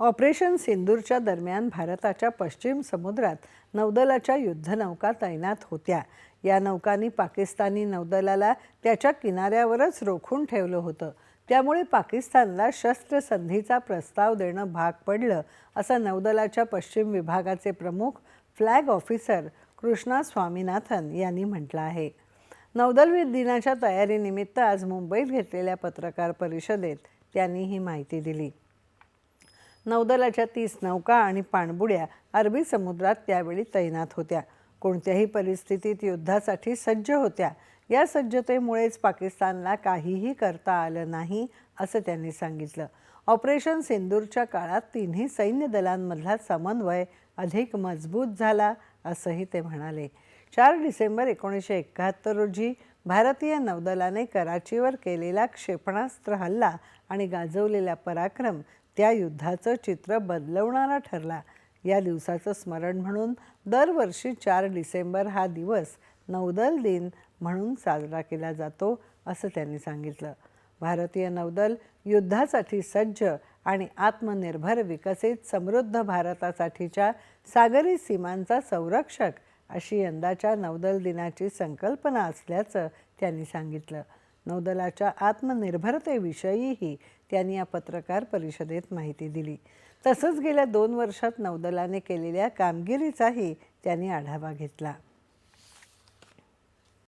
Operation सिंदूरच्या दरम्यान भारताच्या पश्चिम समुद्रात नौदलाच्या युद्धनौका तैनात होत्या. या नौकांनी पाकिस्तानी नौदलाला त्याच्या किनाऱ्यावरच रोखून ठेवलं होतं. त्यामुळे पाकिस्तानला शस्त्रसंधीचा प्रस्ताव देणं भाग पडलं असं नौदलाच्या पश्चिम विभागाचे प्रमुख फ्लॅग ऑफिसर कृष्णा स्वामीनाथन यांनी म्हटलं आहे. नौदलवीर दिनाच्या तयारीनिमित्त आज मुंबईत घेतलेल्या पत्रकार परिषदेत त्यांनी ही माहिती दिली. नौदलाच्या तीस नौका आणि पाणबुड्या अरबी समुद्रात त्यावेळी तैनात होत्या. कोणत्याही परिस्थितीत युद्धासाठी सज्ज होत्या. या सज्जतेमुळेच पाकिस्तानला काहीही करता आलं नाही असं त्यांनी सांगितलं. ऑपरेशन सिंदूरच्या काळात तिन्ही सैन्य दलांमधला समन्वय अधिक मजबूत झाला असंही ते म्हणाले. चार डिसेंबर एकोणीसशे एकाहत्तर रोजी भारतीय नौदलाने कराचीवर केलेला क्षेपणास्त्र हल्ला आणि गाजवलेला पराक्रम त्या युद्धाचं चित्र बदलवणारा ठरला. या दिवसाचं स्मरण म्हणून दरवर्षी चार डिसेंबर हा दिवस नौदल दिन म्हणून साजरा केला जातो असं त्यांनी सांगितलं. भारतीय नौदल युद्धासाठी सज्ज आणि आत्मनिर्भर विकसित समृद्ध भारतासाठीच्या सागरी सीमांचा संरक्षक अशी यंदाच्या नौदल दिनाची संकल्पना असल्याचं त्यांनी सांगितलं. नौदलाच्या आत्मनिर्भरतेविषयीही त्यांनी या पत्रकार परिषदेत माहिती दिली. तसंच गेल्या दोन वर्षात नौदलाने केलेल्या कामगिरीचाही त्यांनी आढावा घेतला.